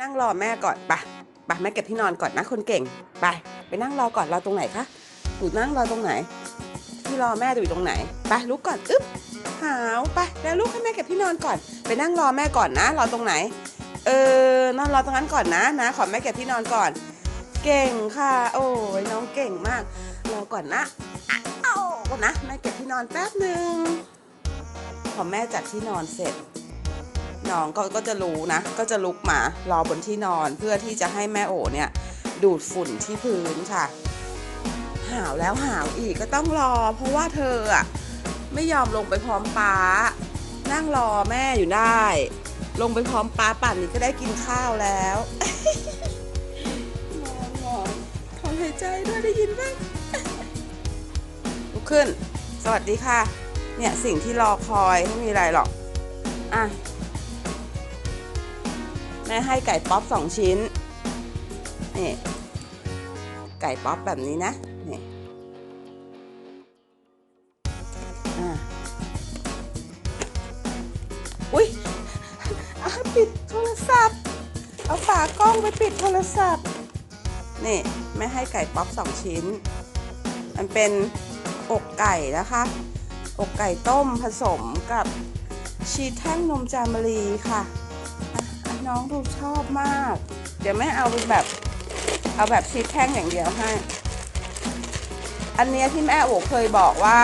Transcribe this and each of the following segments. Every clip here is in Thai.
นั่งรอแม่ก่อนไปไปแม่เก็บที่นอนก่อนนะคนเก่ง ไป ไปนั่งรอก่อนรอตรงไหนคะหนูนั่งรอตรงไหน ที่รอแม่อยู่ตรงไหน ไปลุกก่อนอึ๊บหาวไปแล้วลุกให้แม่เก็บที่นอนก่อน ไปนั่งรอแม่ก่อนนะ รอตรงไหน เออนอนรอตรงนั้นก่อนนะนะ ขอแม่เก็บที่นอนก่อน เก่งค่ะ โอ้ยน้องเก่งมาก รอก่อนนะอะเอานะแม่เก็บที่นอนแป๊บหนึ่งพอแม่จัดที่นอนเสร็จ น้องก็ก็จะรู้นะ ก็จะลุกมารอบนที่นอนเพื่อที่จะให้แม่โอเนี่ยดูดฝุ่นที่พื้นค่ะ หาวแล้วหาวอีกก็ต้องรอ เพราะว่าเธออะไม่ยอมลงไปพร้อมป้า นั่งรอแม่อยู่ได้ ลงไปพร้อมป้าป่านนี้ก็ได้กินข้าวแล้วนอนนอนถอนหายใจด้วยได้ยินไหมลุกขึ้น สวัสดีค่ะ เนี่ยสิ่งที่รอคอยไม่มีอะไรหรอก อะ แม่ให้ไก่ป๊อปสองชิ้นนี่ไก่ป๊อปแบบนี้นะนี่อะอุ้ยอะปิดโทรศัพท์ เอาฝากล้องไปปิดโทรศัพท์ นี่แม่ให้ไก่ป๊อปสองชิ้น มันเป็นอกไก่นะคะ อกไก่ต้มผสมกับชีสแท่งนมจามรีค่ะ น้องดูชอบมาก เดี๋ยวแม่เอาแบบเอาแบบชีสแท่งอย่างเดียวให้ อันเนี้ยที่แม่โอ๋เคยบอกว่า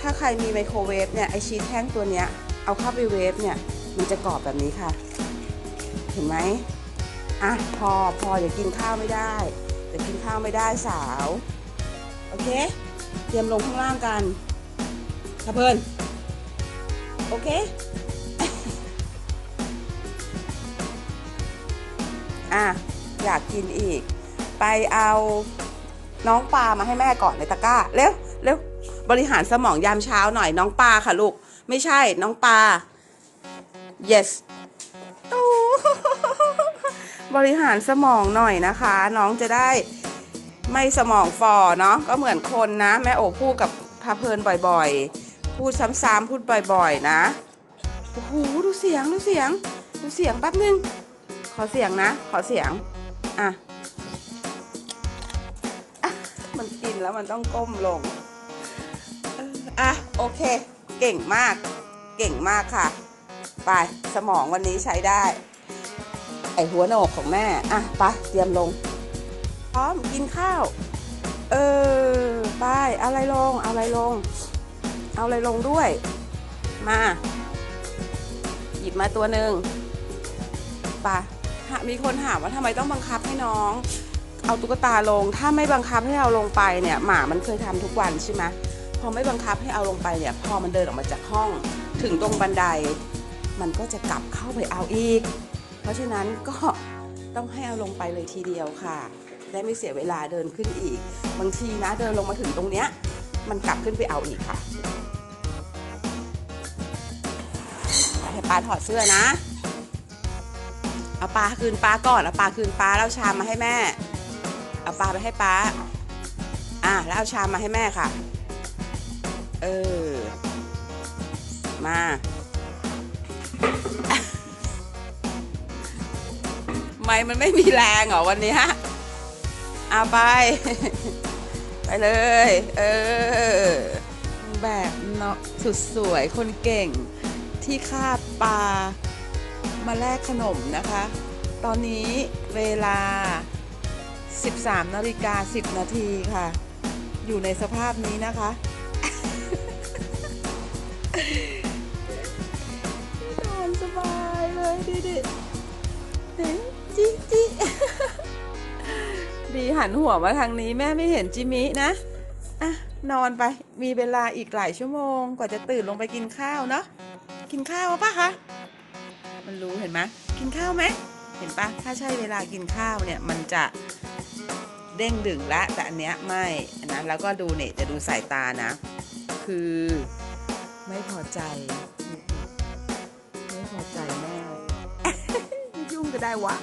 ถ้าใครมีไมโครเวฟเนี่ยไอชีสแท่งตัวเนี้ยเอาเข้าไปเวฟเนี่ยมันจะกรอบแบบนี้ค่ะ เห็นไหมอะพอพออย่ากินข้าวไม่ได้อย่ากินข้าวไม่ได้สาว โอเค เตรียมลงข้างล่างกันทะเพินโอเค อะอยากกินอีก ไปเอาน้องปลามาให้แม่ก่อนในตะกร้าเร็วเร็วบริหารสมองยามเช้าหน่อยน้องปลาค่ะลูก ไม่ใช่น้องปลา yes โอ้บริหารสมองหน่อยนะคะ น้องจะได้ไม่สมองฝ่อเนาะก็เหมือนคนนะ แม่โอพูดกับพาเพลินบ่อยๆ พูดซ้ำๆพูดบ่อยๆนะโอ้โหดูเสียงดูเสียงดูเสียงแป๊บนึง ขอเสียงนะ ขอเสียง อะ มันกินแล้วมันต้องก้มลง อะ โอเค เก่งมาก เก่งมากค่ะ ไป สมองวันนี้ใช้ได้ ไอหัวโหนกของแม่ อะไปเตรียมลง พร้อมกินข้าว เออ ไป อะไรลง เอาอะไรลง เอาอะไรลงด้วย มา หยิบมาตัวหนึ่งไปหา มีคนถามว่าทำไมต้องบังคับให้น้อง เอาตุ๊กตาลง ถ้าไม่บังคับให้เอาลงไปเนี่ยหมามันเคยทำทุกวันใช่ไหมพอไม่บังคับให้เอาลงไปเนี่ยพอมันเดินออกมาจากห้อง ถึงตรงบันได มันก็จะกลับเข้าไปเอาอีก เพราะฉะนั้นก็ต้องให้เอาลงไปเลยทีเดียวค่ะ ได้ไม่เสียเวลาเดินขึ้นอีก บางทีนะเดินลงมาถึงตรงเนี้ยมันกลับขึ้นไปเอาอีกค่ะให้ปลาถอดเสื้อนะ เอาปลาคืนปลาก่อนเอาปลาคืนปลาแล้วชามมาให้แม่ เอาปลาไปให้ปลาอะแล้วเอาชามมาให้แม่ค่ะ เออ มา ไม่มันไม่มีแรงเหรอวันนี้ฮะเอาไป ไปเลย เออ แบบเนาะสุดสวยคนเก่งที่คาปลา มาแลกขนมนะคะ ตอนนี้เวลา 13นาฬิกา10 นาทีค่ะ อยู่ในสภาพนี้นะคะ นอนสบายเลยดิดิเฮ้ยจิจิดีหันหัวมาทางนี้แม่ไม่เห็นจิมินะอะนอนไปมีเวลาอีกหลายชั่วโมง กว่าจะตื่นลงไปกินข้าวเนาะกินข้าวปะคะ มันรู้เห็นไหมกินข้าวไหมเห็นปะถ้าใช่เวลากินข้าวเนี่ยมันจะเด้งดึงละแต่อันเนี้ยไม่นนะแล้วก็ดูเนี่ยจะดูสายตานะ คือไม่พอใจ ไม่พอใจแม่ยุ่งก็ได้วะ